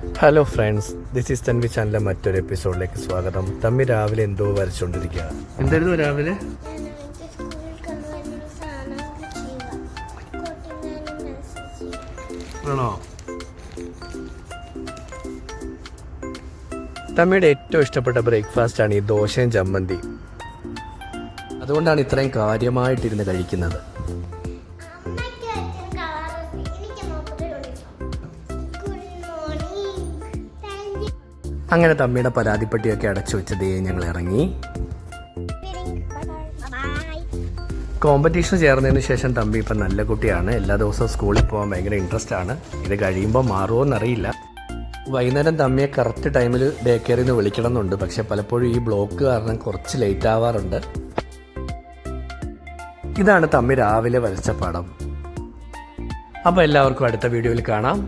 Hello friends this is Tanvi ചാനലിലെ മറ്റൊരു എപ്പിസോഡിലേക്ക് സ്വാഗതം. തമ്മി രാവിലെ എന്തോ വരച്ചുകൊണ്ടിരിക്കുക എന്തായിരുന്നു രാവിലെ? ആണോ? തമ്മിയുടെ ഏറ്റവും ഇഷ്ടപ്പെട്ട ബ്രേക്ക്ഫാസ്റ്റ് ആണ് ഈ ദോശയും ചമ്മന്തി അതുകൊണ്ടാണ് ഇത്രയും കാര്യമായിട്ടിരുന്ന് കഴിക്കുന്നത്. അങ്ങനെ തമ്മിയുടെ പരാതിപ്പെട്ടിയൊക്കെ അടച്ചു വെച്ചതേ ഞങ്ങൾ ഇറങ്ങി. കോമ്പറ്റീഷൻ ചേർന്നതിന് ശേഷം തമ്പി ഇപ്പം നല്ല കുട്ടിയാണ്. എല്ലാ ദിവസവും സ്കൂളിൽ പോകാൻ ഭയങ്കര ഇൻട്രസ്റ്റ് ആണ്. ഇത് കഴിയുമ്പോൾ മാറുമോ എന്നറിയില്ല. വൈകുന്നേരം തമ്മിയെ കറക്റ്റ് ടൈമിൽ ഡേ കെയറിൽ നിന്ന് വിളിക്കണം എന്നുണ്ട്. പക്ഷെ പലപ്പോഴും ഈ ബ്ലോക്ക് കാരണം കുറച്ച് ലേറ്റ് ആവാറുണ്ട്. ഇതാണ് തമ്മി രാവിലെ വരച്ച പടം. അപ്പോൾ എല്ലാവർക്കും അടുത്ത വീഡിയോയിൽ കാണാം.